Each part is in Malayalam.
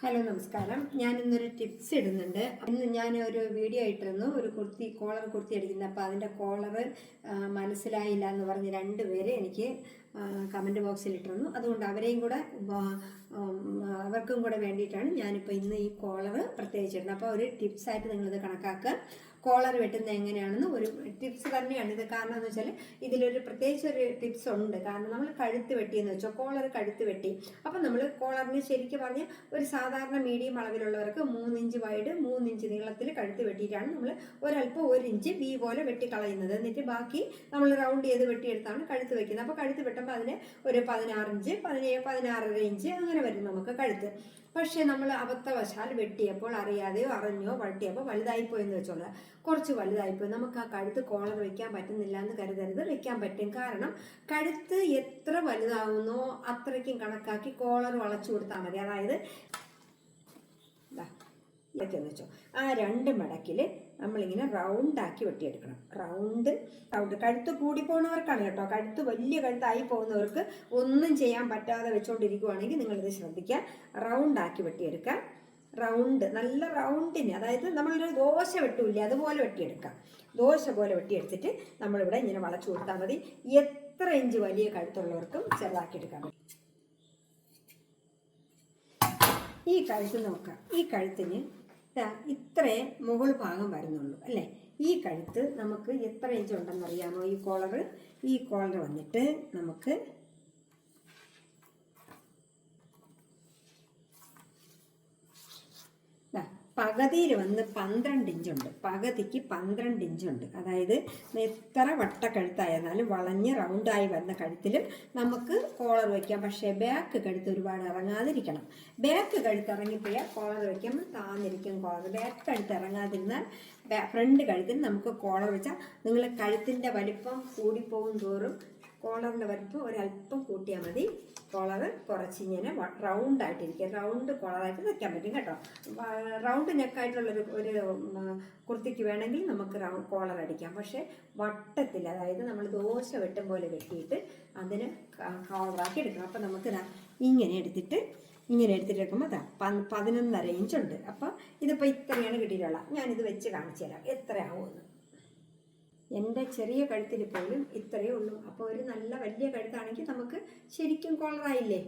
ഹലോ നമസ്കാരം. ഞാൻ ഇന്നൊരു ടിപ്സ് ഇടുന്നുണ്ട്. ഇന്ന് ഞാൻ ഒരു വീഡിയോ ഇട്ടിരുന്നു. ഒരു കുർത്തി കോളർ കുർത്തി അടിക്കുന്നത് അപ്പോൾ അതിന്റെ കോളർ മനസ്സിലായില്ല എന്ന് പറഞ്ഞ് രണ്ട് പേര് എനിക്ക് കമന്റ് ബോക്സിൽ ഇട്ടിരുന്നു. അതുകൊണ്ട് അവരെയും കൂടെ അവർക്കും കൂടെ വേണ്ടിയിട്ടാണ് ഞാനിപ്പോൾ ഇന്ന് ഈ കോളർ പ്രത്യേകിച്ചിരുന്നത് അപ്പോൾ ഒരു ടിപ്സായിട്ട് നിങ്ങളിത് കണക്കാക്കുക കോളർ വെട്ടുന്നത് എങ്ങനെയാണെന്ന് ഒരു ടിപ്സ് തന്നെയാണ്. ഇത് കാരണം എന്ന് വെച്ചാൽ ഇതിലൊരു പ്രത്യേകിച്ച് ഒരു ടിപ്സ് ഉണ്ട്. കാരണം നമ്മൾ കഴുത്ത് വെട്ടിയെന്ന് വെച്ചോ കോളർ കഴുത്ത് വെട്ടി. അപ്പം നമ്മൾ കോളറിന് ശരിക്കും പറഞ്ഞാൽ ഒരു സാധാരണ മീഡിയം അളവിലുള്ളവർക്ക് മൂന്നിഞ്ച് വൈഡ് മൂന്നിഞ്ച് നീളത്തിൽ കഴുത്ത് വെട്ടിയിട്ടാണ് നമ്മൾ ഒരല്പം ഒരു ഇഞ്ച് ബി പോലെ വെട്ടിക്കളയുന്നത്. എന്നിട്ട് ബാക്കി നമ്മൾ റൗണ്ട് ചെയ്ത് വെട്ടിയെടുത്താണ് കഴുത്ത് വെക്കുന്നത്. അപ്പോൾ കഴുത്ത് വെട്ടുമ്പോൾ അതിന് ഒരു പതിനാറ് ഇഞ്ച് പതിനേഴ് പതിനാറര ഇഞ്ച് അങ്ങനെ വരും നമുക്ക് കഴുത്ത്. പക്ഷേ നമ്മൾ അബദ്ധവശാൽ വെട്ടിയപ്പോൾ അറിയാതെയോ അറിഞ്ഞോ വെട്ടിയപ്പോൾ വലുതായിപ്പോയെന്ന് വെച്ചോളാം. കുറച്ച് വലുതായിപ്പോയി. നമുക്ക് ആ കഴുത്ത് കോളർ വെക്കാൻ പറ്റുന്നില്ല എന്ന് കരുതരുത്. വെക്കാൻ പറ്റും. കാരണം കഴുത്ത് എത്ര വലുതാവുന്നോ അത്രയ്ക്കും കണക്കാക്കി കോളർ വളച്ചു കൊടുത്താൽ മതി. അതായത് ഇതൊക്കെയെന്ന് വെച്ചോ. ആ രണ്ട് മടക്കിൽ നമ്മളിങ്ങനെ റൗണ്ടാക്കി വെട്ടിയെടുക്കണം. റൗണ്ട് റൗണ്ട് കഴുത്ത് കൂടി പോകുന്നവർക്കാണ് കേട്ടോ. കഴുത്ത് വലിയ കഴുത്തായി പോകുന്നവർക്ക് ഒന്നും ചെയ്യാൻ പറ്റാതെ വെച്ചുകൊണ്ടിരിക്കുവാണെങ്കിൽ നിങ്ങളിത് ശ്രദ്ധിക്കുക. റൗണ്ടാക്കി വെട്ടിയെടുക്കുക. റൗണ്ട് നല്ല റൗണ്ടിന് അതായത് നമ്മളൊരു ദോശ വെട്ടൂല്ലേ അതുപോലെ വെട്ടിയെടുക്കാം ദോശ പോലെ വെട്ടിയെടുത്തിട്ട് നമ്മളിവിടെ ഇങ്ങനെ വളച്ചു കൊടുത്താൽ മതി. എത്ര ഇഞ്ച് വലിയ കഴുത്തുള്ളവർക്കും ചെറുതാക്കിയെടുക്കാൻ പറ്റും. ഈ കഴുത്ത് നോക്കാം. ഈ കഴുത്തിന് ഇത്രേ മുകൾ ഭാഗം വരുന്നുള്ളൂ അല്ലേ? ഈ കഴുത്ത് നമുക്ക് എത്ര ഇഞ്ച് ഉണ്ടെന്ന് അറിയാമോ ഈ കോളർ ഈ കോളർ വന്നിട്ട് നമുക്ക് പകുതിയിൽ വന്ന് പന്ത്രണ്ട് ഇഞ്ചുണ്ട്. പകുതിക്ക് പന്ത്രണ്ട് ഇഞ്ചുണ്ട്. അതായത് എത്ര വട്ടക്കഴുത്തായിരുന്നാലും വളഞ്ഞ് റൗണ്ടായി വന്ന കഴുത്തിലും നമുക്ക് കോളർ വയ്ക്കാം. പക്ഷേ ബാക്ക് കഴുത്ത് ഒരുപാട് ഇറങ്ങാതിരിക്കണം. ബാക്ക് കഴുത്ത് ഇറങ്ങിപ്പോയാൽ കോളർ വയ്ക്കുമ്പോൾ താന്നിരിക്കും കോളർ. ബാക്ക് കഴുത്ത് ഇറങ്ങാതിരുന്നാൽ ഫ്രണ്ട് കഴുത്തിൽ നമുക്ക് കോളർ വെച്ചാൽ നിങ്ങൾ കഴുത്തിന്റെ വലിപ്പം കൂടിപ്പോകും തോറും കോളറിന്റെ വലിപ്പം ഒരല്പം കൂട്ടിയാൽ മതി. കോളർ കുറച്ചിങ്ങനെ റൗണ്ട് ആയിട്ടിരിക്കും. റൗണ്ട് കോളറായിട്ട് വെക്കാൻ പറ്റും കേട്ടോ. റൗണ്ട് നെക്കായിട്ടുള്ളൊരു ഒരു കുർത്തിക്ക് വേണമെങ്കിൽ നമുക്ക് റൗ കോളർ അടിക്കാം. പക്ഷേ വട്ടത്തിൽ അതായത് നമ്മൾ ദോശ വെട്ടും പോലെ വെട്ടിയിട്ട് അതിന് കോളറാക്കി എടുക്കണം. അപ്പം നമുക്ക് ഇങ്ങനെ എടുത്തിട്ട് ഇങ്ങനെ എടുത്തിട്ട് എടുക്കുമ്പോൾ അതാ പതിനൊന്നര ഇഞ്ചുണ്ട് അപ്പോൾ ഇതിപ്പോൾ ഇത്രയാണ് കിട്ടിയിട്ടുള്ളത്. ഞാനിത് വെച്ച് കാണിച്ചു തരാം എത്രയാവുമെന്ന് എന്റെ ചെറിയ കഴുത്തിൽ പോലും ഇത്രയേ ഉള്ളൂ. അപ്പോൾ ഒരു നല്ല വലിയ കഴുത്താണെങ്കിൽ നമുക്ക് ശരിക്കും കൊളറായില്ലേ?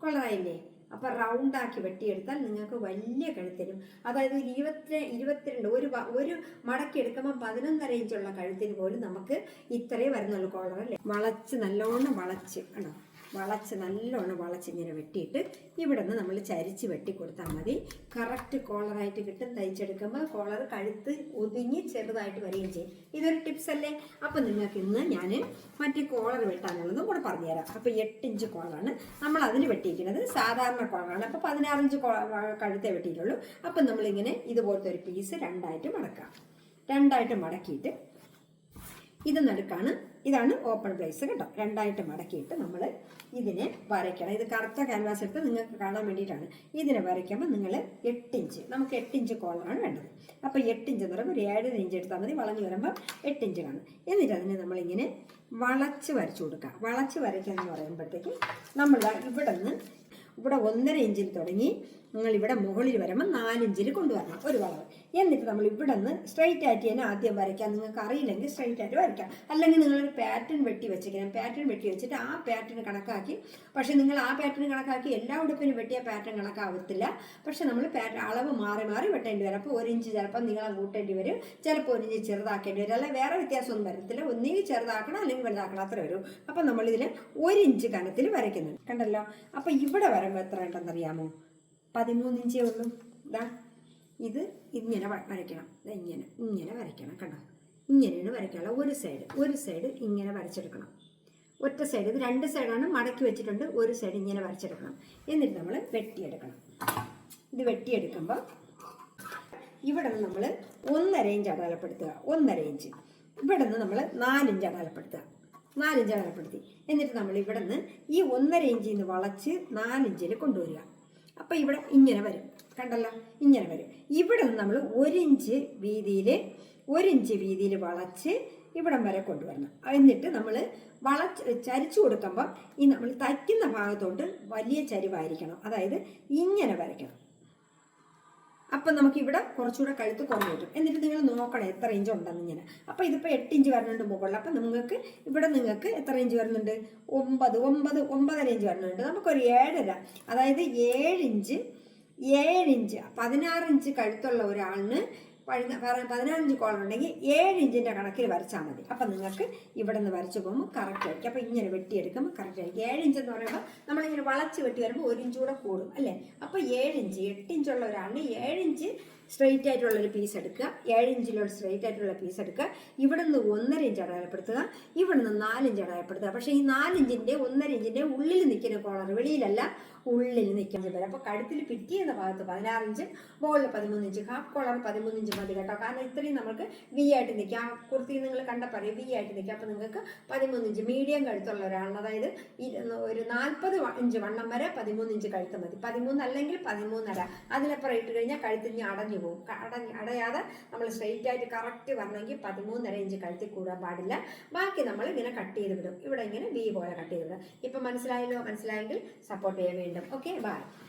കൊളറായില്ലേ? അപ്പോൾ റൗണ്ടാക്കി വെട്ടിയെടുത്താൽ നിങ്ങൾക്ക് വലിയ കഴുത്തിനും അതായത് ഒരു ഇരുപത്തി ഇരുപത്തിരണ്ട് ഒരു ഒരു മടക്കി പതിനൊന്നര ഇഞ്ചുള്ള കഴുത്തിന് പോലും നമുക്ക് ഇത്രയേ വരുന്നുള്ളൂ കോളർ അല്ലേ വളച്ച് നല്ലോണം വളച്ച് കണ്ടോ? വളച്ച് നല്ലോണം വളച്ച് ഇങ്ങനെ വെട്ടിയിട്ട് ഇവിടെ നിന്ന് നമ്മൾ ചരിച്ച് വെട്ടി കൊടുത്താൽ മതി. കറക്റ്റ് കോളറായിട്ട് കിട്ടും. തയ്ച്ചെടുക്കുമ്പോൾ കോളർ കഴുത്ത് ഒതുങ്ങി ചെറുതായിട്ട് വരികയും ചെയ്യും. ഇതൊരു ടിപ്സ് അല്ലേ? അപ്പം നിങ്ങൾക്ക് ഇന്ന് ഞാൻ മറ്റേ കോളർ വെട്ടാനുള്ളതും കൂടെ പറഞ്ഞുതരാം. അപ്പോൾ എട്ട് ഇഞ്ച് കോളറാണ് നമ്മൾ അതിന് വെട്ടിയിരിക്കുന്നത്. സാധാരണ കോളറാണ് അപ്പോൾ പതിനാറ് ഇഞ്ച് കഴുത്തേ വെട്ടിയിട്ടുള്ളൂ. അപ്പം നമ്മളിങ്ങനെ ഇതുപോലത്തെ ഒരു പീസ് രണ്ടായിട്ട് മടക്കാം. രണ്ടായിട്ട് മടക്കിയിട്ട് ഇത് നടുക്കാണ്. ഇതാണ് ഓപ്പൺ പ്ലേസ് കേട്ടോ. രണ്ടായിട്ട് മടക്കിയിട്ട് നമ്മൾ ഇതിനെ വരയ്ക്കണം. ഇത് കറുത്ത ക്യാൻവാസ് എടുത്ത് നിങ്ങൾക്ക് കാണാൻ വേണ്ടിയിട്ടാണ്. ഇതിനെ വരയ്ക്കുമ്പോൾ നിങ്ങൾ എട്ടിഞ്ച് നമുക്ക് എട്ടിഞ്ച് കോളറാണ് വേണ്ടത്. അപ്പോൾ എട്ടിഞ്ച് എന്ന് പറയുമ്പോൾ ഒരു ഏഴര ഇഞ്ച് എടുത്താൽ മതി. വളഞ്ഞു വരുമ്പോൾ എട്ടിഞ്ച് കാണും. എന്നിട്ട് അതിനെ നമ്മളിങ്ങനെ വളച്ച് വരച്ചു കൊടുക്കുക. വളച്ച് വരയ്ക്കുക എന്ന് പറയുമ്പോഴത്തേക്കും നമ്മൾ ഇവിടെ നിന്ന് ഇവിടെ ഒന്നര ഇഞ്ചിൽ തുടങ്ങി നിങ്ങൾ ഇവിടെ മുകളിൽ വരുമ്പോൾ നാലിഞ്ചിൽ കൊണ്ടുവരണം. ഒരു വളവ് എന്നിട്ട് നമ്മൾ ഇവിടെ നിന്ന് സ്ട്രൈറ്റ് ആയിട്ട് തന്നെ ആദ്യം വരയ്ക്കാം. നിങ്ങൾക്ക് അറിയില്ലെങ്കിൽ സ്ട്രൈറ്റ് ആയിട്ട് വരയ്ക്കാം. അല്ലെങ്കിൽ നിങ്ങളൊരു പാറ്റേൺ വെട്ടി വെച്ചേക്കാം പാറ്റേൺ വെട്ടി വെച്ചിട്ട് ആ പാറ്റേൺ കണക്കാക്കി. പക്ഷേ നിങ്ങൾ ആ പാറ്റേൺ കണക്കാക്കി എല്ലാ ഉടുപ്പിനും വെട്ടിയ പാറ്റേൺ കണക്കാവത്തില്ല. പക്ഷെ നമ്മൾ പാറ്റേൺ അളവ് മാറി മാറി വെട്ടേണ്ടി വരും. അപ്പോൾ ഒരു ഇഞ്ച് ചിലപ്പോൾ നീളം കൂട്ടേണ്ടി വരും. ചിലപ്പോൾ ഒരു ഇഞ്ച് ചെറുതാക്കേണ്ടി വരും. അല്ല വേറെ വ്യത്യാസമൊന്നും വരത്തില്ല. ഒന്നുകിൽ ചെറുതാക്കണം അല്ലെങ്കിൽ വലുതാക്കണം. അത്ര വരും അപ്പം നമ്മളിതിൽ ഒരു ഇഞ്ച് കനത്തിൽ വരയ്ക്കുന്നുണ്ട്. കണ്ടല്ലോ? അപ്പോൾ ഇവിടെ വരുമ്പോൾ എത്ര ഉണ്ടെന്നറിയാമോ? പതിമൂന്ന് ഇഞ്ചേ ഉള്ളൂ. ഇതാ ഇത് ഇങ്ങനെ വരയ്ക്കണം. ഇങ്ങനെ ഇങ്ങനെ വരയ്ക്കണം കണ്ടോ? ഇങ്ങനെയാണ് വരയ്ക്കാനുള്ള ഒരു സൈഡ് ഒരു സൈഡ് ഇങ്ങനെ വരച്ചെടുക്കണം. ഒറ്റ സൈഡ് ഇത് രണ്ട് സൈഡാണ് മടക്കി വെച്ചിട്ടുണ്ട്. ഒരു സൈഡ് ഇങ്ങനെ വരച്ചെടുക്കണം. എന്നിട്ട് നമ്മൾ വെട്ടിയെടുക്കണം. ഇത് വെട്ടിയെടുക്കുമ്പോൾ ഇവിടെ നിന്ന് നമ്മൾ ഒന്നര ഇഞ്ച് അടയാളപ്പെടുത്തുക ഒന്നര ഇഞ്ച് ഇവിടെ നിന്ന് നമ്മൾ നാലിഞ്ച് അടയാളപ്പെടുത്തുക നാലിഞ്ച് അടയാളപ്പെടുത്തി എന്നിട്ട് നമ്മൾ ഇവിടെ നിന്ന് ഈ ഒന്നര ഇഞ്ചിൽ നിന്ന് വളച്ച് നാലിഞ്ചിൽ കൊണ്ടുവരിക. അപ്പോൾ ഇവിടെ ഇങ്ങനെ വരും. കണ്ടല്ലോ? ഇങ്ങനെ വരും. ഇവിടെ നിന്ന് നമ്മൾ ഒരിഞ്ച് വീതിയിൽ ഒരിഞ്ച് വീതിയിൽ വളച്ച് ഇവിടം വരെ കൊണ്ടുവരണം. എന്നിട്ട് നമ്മൾ വളച്ച് ചരിച്ചു കൊടുക്കുമ്പോൾ ഈ നമ്മൾ തയ്ക്കുന്ന ഭാഗത്തോട്ട് വലിയ ചരിവായിരിക്കണം. അതായത് ഇങ്ങനെ വരയ്ക്കണം. അപ്പം നമുക്ക് ഇവിടെ കുറച്ചുകൂടെ കഴുത്ത് കുറഞ്ഞു കിട്ടും. എന്നിട്ട് നിങ്ങൾ നോക്കണം എത്ര ഇഞ്ച് ഉണ്ടെന്ന് ഇങ്ങനെ. അപ്പോൾ ഇതിപ്പോൾ എട്ട് ഇഞ്ച് വരുന്നുണ്ട് മുകളിൽ അപ്പം നിങ്ങൾക്ക് ഇവിടെ നിങ്ങൾക്ക് എത്ര ഇഞ്ച് വരുന്നുണ്ട്? ഒമ്പത് ഒമ്പത് ഒമ്പതര ഇഞ്ച് വരുന്നുണ്ട്. നമുക്കൊരു ഏഴര അതായത് ഏഴ് ഇഞ്ച് ഏഴ് ഇഞ്ച് പതിനാറ് ഇഞ്ച് കഴുത്തുള്ള ഒരാളിന് പതിന- പറ- പതിനാറ് ഇഞ്ച് കോളം ഉണ്ടെങ്കിൽ ഏഴ് കണക്കിൽ വരച്ചാൽ മതി. അപ്പം നിങ്ങൾക്ക് ഇവിടെ നിന്ന് വരച്ച് പോകുമ്പോൾ കറക്റ്റ് ആയിരിക്കും. അപ്പോൾ ഇങ്ങനെ വെട്ടിയെടുക്കുമ്പോൾ കറക്റ്റ് ആയിരിക്കും. ഏഴ് ഇഞ്ച് എന്ന് പറയുമ്പോൾ നമ്മളിങ്ങനെ വളച്ച് വെട്ടി വരുമ്പോൾ ഒരു ഇഞ്ച് കൂടെ കൂടും അല്ലേ? അപ്പോൾ ഏഴ് ഇഞ്ച് ഒരാളിന് ഏഴ് ഇഞ്ച് സ്ട്രെയിറ്റ് ആയിട്ടുള്ളൊരു പീസ് എടുക്കുക. ഏഴ് ഇഞ്ചിലുള്ള സ്ട്രെയിറ്റ് ആയിട്ടുള്ള പീസ് എടുക്കുക. ഇവിടെ നിന്ന് ഒന്നര ഇഞ്ച് അടയാളപ്പെടുത്തുക ഇവിടെ നിന്ന് നാലിഞ്ച് അടയാളപ്പെടുത്തുക പക്ഷേ ഈ നാലിഞ്ചിന്റെ ഒന്നര ഇഞ്ചിന്റെ ഉള്ളിൽ നിൽക്കുന്ന കോളർ വെളിയിലല്ല ഉള്ളിൽ നിൽക്കാൻ വരും അപ്പോൾ കഴുത്തിൽ പിറ്റിയെന്ന ഭാഗത്ത് പതിനാറ് ഇഞ്ച് മുകളിൽ പതിമൂന്ന് ഇഞ്ച് ഹാഫ് കോളർ പതിമൂന്ന് ഇഞ്ച് മതി കേട്ടോ. കാരണം ഇത്രയും നമുക്ക് വി ആയിട്ട് നിൽക്കാം. ആ കുർത്തി നിങ്ങൾ കണ്ട പറയും വി ആയിട്ട് നിൽക്കാം. അപ്പോൾ നിങ്ങൾക്ക് പതിമൂന്ന് ഇഞ്ച് മീഡിയം കഴുത്തുള്ള ഒരാളാണ് അതായത് ഒരു നാൽപ്പത് ഇഞ്ച് വണ്ണം വരെ പതിമൂന്ന് ഇഞ്ച് കഴുത്ത് മതി. പതിമൂന്ന് അല്ലെങ്കിൽ പതിമൂന്നര. അതിലപ്പുറം ഇട്ട് കഴിഞ്ഞാൽ കഴുത്തിന് അടഞ്ഞു പോകും ക- അടഞ്ഞ് അടയാതെ നമ്മൾ സ്ട്രെയിറ്റ് ആയിട്ട് കറക്റ്റ് വരണമെങ്കിൽ പതിമൂന്നര ഇഞ്ച് കഴുത്തിൽ കൂടാൻ പാടില്ല. ബാക്കി നമ്മൾ ഇങ്ങനെ കട്ട് ചെയ്ത് വിടും. ഇവിടെ ഇങ്ങനെ വി പോലെ കട്ട് ചെയ്ത് വിടും. ഇപ്പം മനസ്സിലായല്ലോ? മനസ്സിലായെങ്കിൽ സപ്പോർട്ട് ചെയ്യാൻ വീണ്ടും. Okay bye